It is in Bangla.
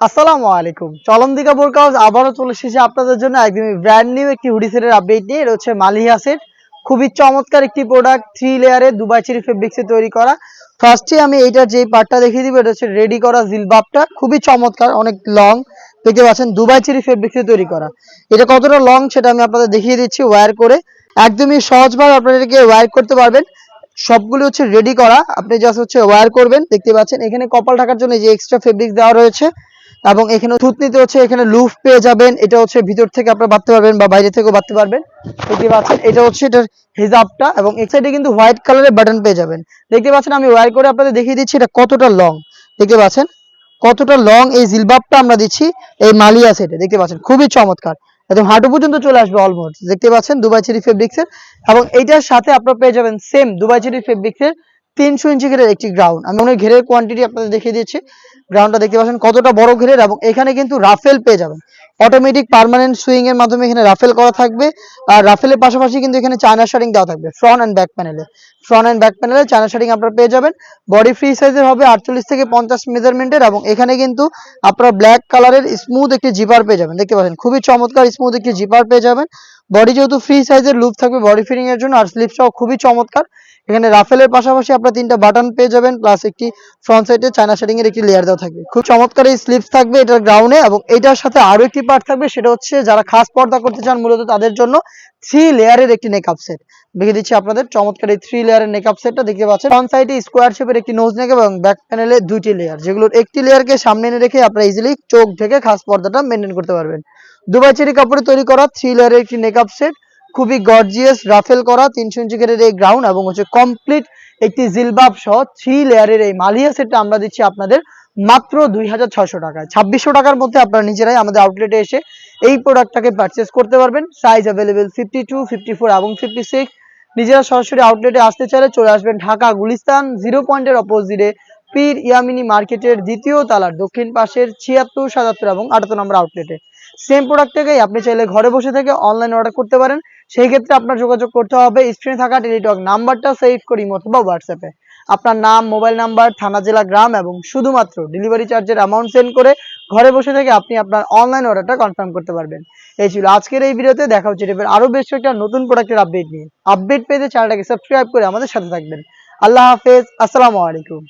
আসসালামু আলাইকুম। চলন্দিকা বোরকাউস আবারও চলে এসেছে আপনাদের জন্য একদমই ব্র্যান্ড নিউ একটি হুডি সেটের আপডেট নিয়ে। এটা হচ্ছে মালিহা সেট খুবই চমৎকার একটি প্রোডাক্ট থ্রি লেয়ারে দুবাই চেরি ফেব্রিক্সে তৈরি করা। ফার্স্টে আমি এইটার যে পার্টটা দেখিয়ে দিব, এটা হচ্ছে রেডি করা জিলবাবটা। খুবই চমৎকার, অনেক লং দেখতে পাচ্ছেন, দুবাই চেরি ফেব্রিক্সে তৈরি করা। এটা কতটা লং সেটা আমি আপনাদের দেখিয়ে দিচ্ছি ওয়্যার করে। একদমই সহজভাবে আপনারা এটাকে ওয়্যার করতে পারবেন। সবগুলো হচ্ছে রেডি করা। আপনি জাস্ট হচ্ছে ওয়্যার করবেন। দেখতে পাচ্ছেন, এখানে কপাল ঢাকার জন্য যে এক্সট্রা ফেব্রিক দেওয়া রয়েছে এবং এখানে থুতনিতে হচ্ছে এখানে লুফ পেয়ে যাবেন। এটা হচ্ছে ভিতর থেকে আপনারা বাঁধতে পারবেন বা বাইরে থেকেও বাঁধতে পারবেন। দেখতে পাচ্ছেন, এটা হচ্ছে এটার হিজাবটা এবং এক সাইডে কিন্তু হোয়াইট কালারের বাটন পেয়ে যাবেন। দেখতে পাচ্ছেন, আমি ওয়্যার করে আপনাদের দেখিয়ে দিচ্ছি এটা কতটা লং দেখতে পাচ্ছেন, কতটা লং এই জিলবাবটা আমরা দিচ্ছি এই মালিয়া সেটে দেখতে পাচ্ছেন, খুবই চমৎকার। একদম হাঁটু পর্যন্ত চলে আসবে অলমোস্ট দেখতে পাচ্ছেন, দুবাই চেরি ফেব্রিক্সের এবং এইটার সাথে আপনারা পেয়ে যাবেন সেম দুবাই চেরি ফেব্রিক্সের তিনশো ইঞ্চি ঘেরের একটি গ্রাউন্ড আমি অনেক ঘেরের কোয়ান্টিটি আপনাদের দেখিয়ে দিয়েছি। গ্রাউন্ডটা দেখতে পাচ্ছেন কতটা বড় ঘেরের এবং এখানে কিন্তু রাফেল পেয়ে যাবেন। অটোমেটিক পার্মানেন্ট সুইং এর মাধ্যমে এখানে রাফেল করা থাকবে। আর রাফেলের পাশাপাশি কিন্তু এখানে চায়না শারিং দেওয়া থাকবে ফ্রন্ট অ্যান্ড ব্যাক প্যানেলে ফ্রন্ট অ্যান্ড ব্যাক প্যানেলে চায়না শারিং আপনারা পেয়ে যাবেন। বডি ফ্রি সাইজের হবে আটচল্লিশ থেকে পঞ্চাশ মেজারমেন্টের এবং এখানে কিন্তু আপনারা ব্ল্যাক কালারের স্মুথ একটি জিপার পেয়ে যাবেন। দেখতে পাচ্ছেন, খুবই চমৎকার স্মুথ একটি জিপার পেয়ে যাবেন। বডি যেহেতু ফ্রি সাইজের লুপ থাকবে বডি ফিটিং এর জন্য, আর স্লিপ সহ খুবই চমৎকার। এখানে রাফেলের পাশাপাশি আপনারা তিনটা বাটন পেয়ে যাবেন প্লাস একটি ফ্রন্ট সাইডে চায়না শেডিং এর একটি লেয়ার দেওয়া থাকবে। খুব চমৎকার এই স্লিপস থাকবে এটার গ্রাউন্ডে এবং এটার সাথে আরও একটি পার্ট থাকবে সেটা হচ্ছে যারা খাস পর্দা করতে চান মূলত তাদের জন্য থ্রি লেয়ারের একটি নেকআপ সেট দেখে দিচ্ছি আপনাদের, চমৎকার এই থ্রি লেয়ারের নেকআপ সেটটা দেখতে পাচ্ছেন। ফ্রন্ট সাইডে স্কোয়ার শেপের একটি নোজ নেক এবং ব্যাক প্যানেলে দুইটি লেয়ার যেগুলোর একটি লেয়ারকে সামনে এনে রেখে আপনারা ইজিলি চোখ ঢেকে খাস পর্দাটা মেনটেন করতে পারবেন। দুবাই চেরি কাপড়ে তৈরি করা থ্রি লেয়ারের একটি নেকআপ সেট খুবই গর্জিয়াস রাফেল করা, তিনশো ইঞ্চি গেরের এই গ্রাউন্ড এবং হচ্ছে কমপ্লিট একটি জিলবাব সহ থ্রি লেয়ারের এই মালিয়া সেটটা আমরা দিচ্ছি আপনাদের মাত্র দুই হাজার ছশো টাকায়। ছাব্বিশশো টাকার মধ্যে আপনারা নিজেরাই আমাদের আউটলেটে এসে এই প্রোডাক্টটাকে পারচেস করতে পারবেন। Size available fifty two fifty four এবং ফিফটি সিক্স নিজেরা সরাসরি আউটলেটে আসতে চাইলে চলে আসবেন ঢাকা গুলিস্তান জিরো পয়েন্টের অপোজিটে পীর ইয়ামিনী মার্কেটের দ্বিতীয় তালার দক্ষিণ পাশের ছিয়াত্তর, সাতাত্তর এবং আটাত্তর নম্বর আউটলেটে সেম প্রোডাক্টটাকেই আপনি চাইলে ঘরে বসে থেকে অনলাইন অর্ডার করতে পারেন। সেই ক্ষেত্রে আপনার যোগাযোগ করতে হবে। স্ক্রিনে থাকা টেলিটক নাম্বারটা সেভ করি অথবা হোয়াটসঅ্যাপে আপনার নাম, মোবাইল নাম্বার, থানা, জেলা, গ্রাম এবং শুধুমাত্র ডেলিভারি চার্জের অ্যামাউন্ট সেন্ড করে ঘরে বসে থেকে আপনি আপনার অনলাইন অর্ডারটা কনফার্ম করতে পারবেন। এই ছিল আজকের এই ভিডিওতে দেখা হচ্ছে এবার আরও বেশ একটা নতুন প্রোডাক্টের আপডেট নিয়ে। আপডেট পেতে চ্যানেলটাকে সাবস্ক্রাইব করে আমাদের সাথে থাকবেন। আল্লাহ হাফেজ। আসসালামু আলাইকুম।